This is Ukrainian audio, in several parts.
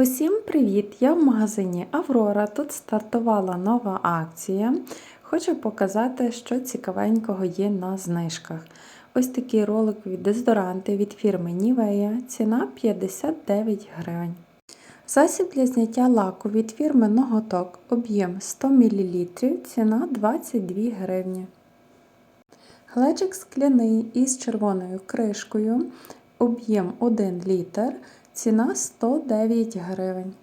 Усім привіт! Я в магазині Аврора. Тут стартувала нова акція. Хочу показати, що цікавенького є на знижках. Ось такий роликові дезодоранти від фірми Nivea. Ціна 59 гривень. Засіб для зняття лаку від фірми Ноготок. Об'єм 100 мл, ціна 22 гривні. Глечик скляний із червоною кришкою. Об'єм 1 літр. Ціна 109 гривень.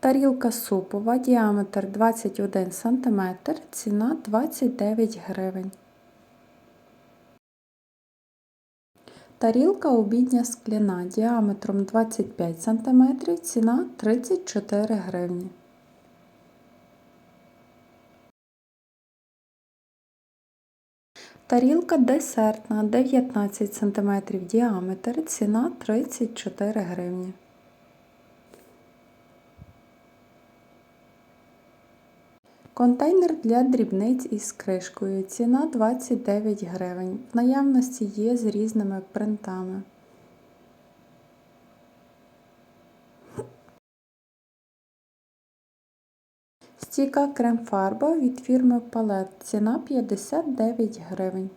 Тарілка супова, діаметр 21 см, ціна 29 гривень. Тарілка обідня скляна діаметром 25 см, ціна 34 гривні. Тарілка десертна 19 см діаметр, ціна 34 гривні. Контейнер для дрібниць із кришкою. Ціна 29 гривень. В наявності є з різними принтами. Стійка крем-фарба від фірми Палет. Ціна 59 гривень.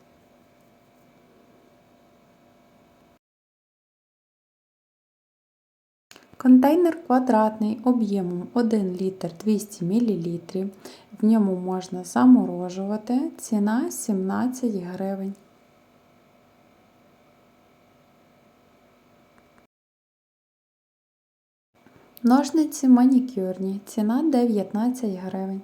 Контейнер квадратний об'ємом 1 літр 200 мл. В ньому можна заморожувати. Ціна 17 гривень. Ножниці манікюрні. Ціна 19 гривень.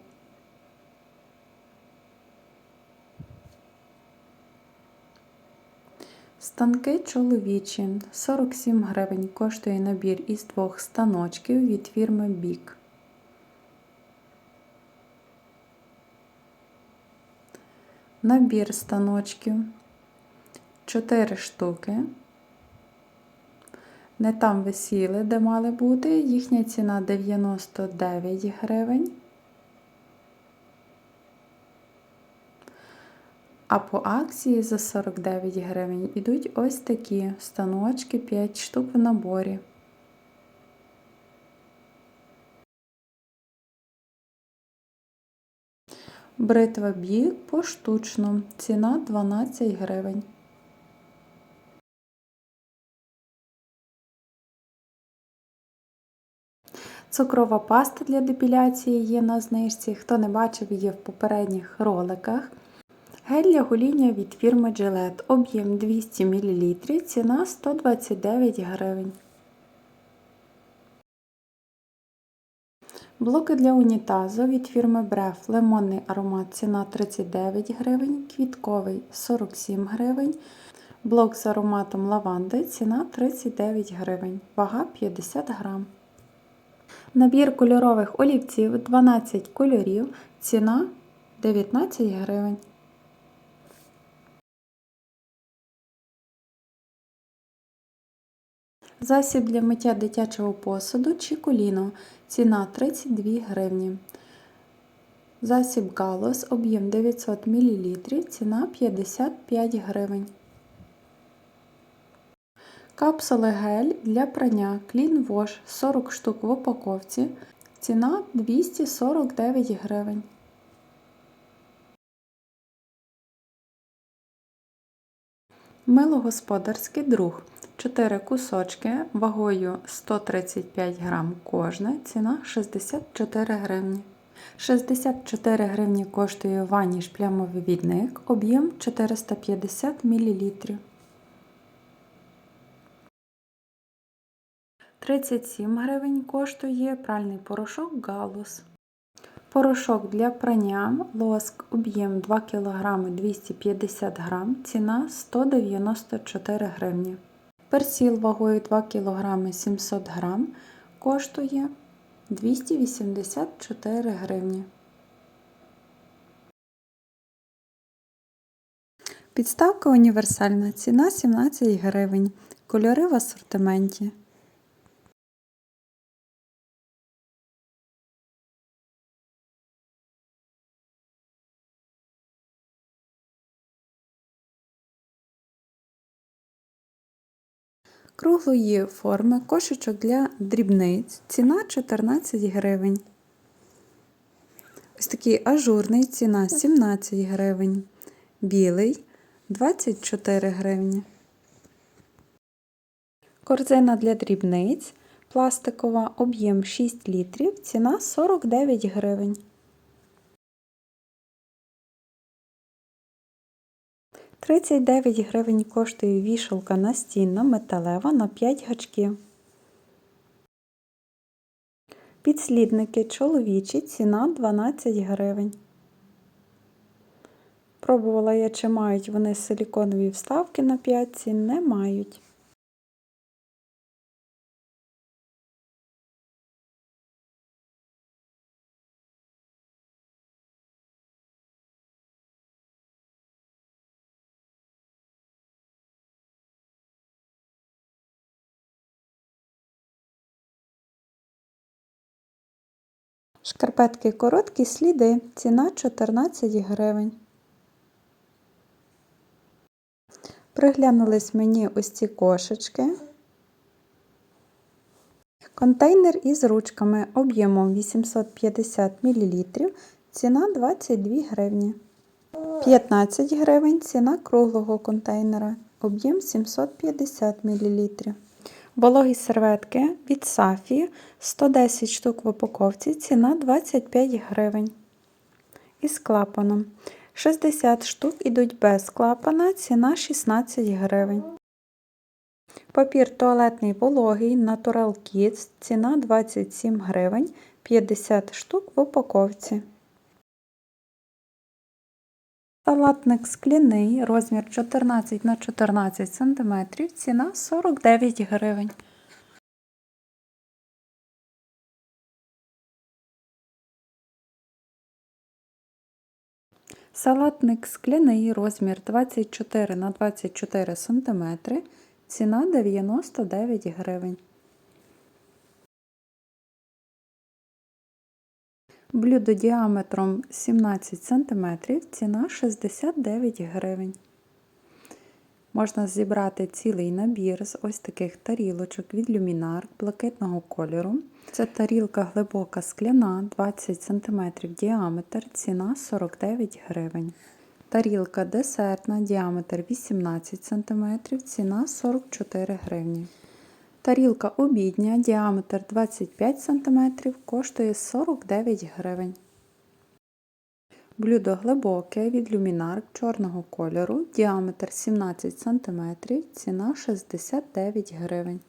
Станки чоловічі. 47 гривень коштує набір із двох станочків від фірми Бік. Набір станочків 4 штуки. Не там висіли, де мали бути. Їхня ціна 99 гривень. А по акції за 49 гривень йдуть ось такі станочки 5 штук в наборі. Бритва бік поштучно. Ціна 12 гривень. Цукрова паста для депіляції є на знижці. Хто не бачив її в попередніх роликах. Гель для гоління від фірми Gillette. Об'єм 200 мл, ціна 129 гривень. Блоки для унітазу від фірми Bref. Лимонний аромат ціна 39 гривень, квітковий 47 гривень. Блок з ароматом лаванди ціна 39 гривень, вага 50 грам. Набір кольорових олівців 12 кольорів, ціна 19 гривень. Засіб для миття дитячого посуду чи коліно. Ціна 32 гривні. Засіб Галос, об'єм 900 мл, ціна 55 гривень. Капсули гель для прання Clean Wash 40 штук в упаковці. Ціна 249 гривень. Мило господарський друг. 4 кусочки вагою 135 грам кожне, ціна 64 гривні. 64 гривні коштує ваніш плямовивідник, об'єм 450 мл. 37 гривень коштує пральний порошок Галус. Порошок для прання лоск об'єм 2 кг 250 г, ціна 194 гривні. Персіл вагою 2 кг 700 г коштує 284 гривні. Підставка універсальна. Ціна 17 гривень. Кольори в асортименті. Круглої форми кошечок для дрібниць. Ціна 14 гривень. Ось такий ажурний ціна 17 гривень. Білий 24 гривні. Корзина для дрібниць. Пластикова об'єм 6 літрів. Ціна 49 гривень. Тридцять дев'ять гривень коштує вішалка настінна металева на 5 гачків. Підслідники чоловічі ціна 12 гривень. Пробувала я, чи мають вони силіконові вставки на п'ятці, не мають. Шкарпетки короткі сліди. Ціна 14 гривень. Приглянулись мені ось ці кошечки. Контейнер із ручками об'ємом 850 мл. Ціна 22 гривні. 15 гривень ціна круглого контейнера. Об'єм 750 мл. Вологі серветки від Сафі 110 штук в упаковці, ціна 25 гривень. Із клапаном. 60 штук ідуть без клапана, ціна 16 гривень. Папір туалетний вологий Natural Kids, ціна 27 гривень, 50 штук в упаковці. Салатник скляний, розмір 14 на 14 см, ціна 49 гривень. Салатник скляний, розмір 24 на 24 см, ціна 99 гривень. Блюдо діаметром 17 см, ціна 69 гривень. Можна зібрати цілий набір з ось таких тарілочок від люмінар блакитного кольору. Це тарілка глибока скляна 20 см діаметр, ціна 49 гривень. Тарілка десертна, діаметр 18 см, ціна 44 гривні. Тарілка обідня, діаметр 25 см, коштує 49 гривень. Блюдо глибоке від люмінар чорного кольору, діаметр 17 см, ціна 69 гривень.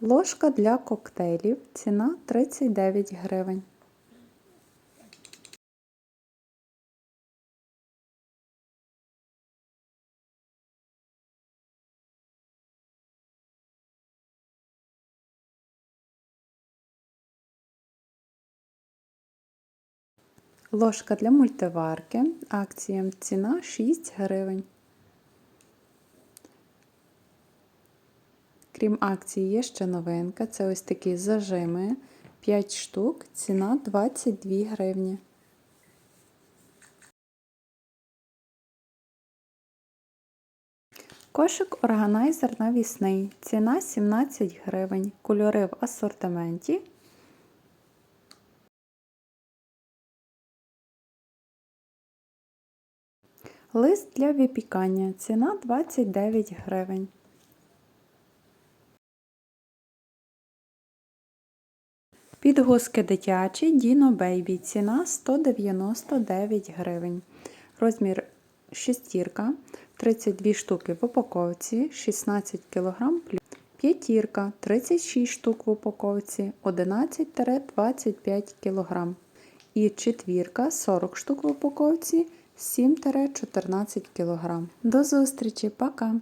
Ложка для коктейлів, ціна 39 гривень. Ложка для мультиварки. Акціям ціна 6 гривень. Крім акції, є ще новинка. Це ось такі зажими 5 штук, ціна 22 гривні. Кошик органайзер навісний. Ціна 17 гривень. Кольори в асортименті. Лист для випікання. Ціна 29 гривень. Підгузки дитячі Dino Baby. Ціна 199 гривень. Розмір шестірка, 32 штуки в упаковці, 16 кг. П'ятірка, 36 штук в упаковці, 11-25 кг. І четвірка, 40 штук в упаковці, 7-14 кг. До зустрічі, пока!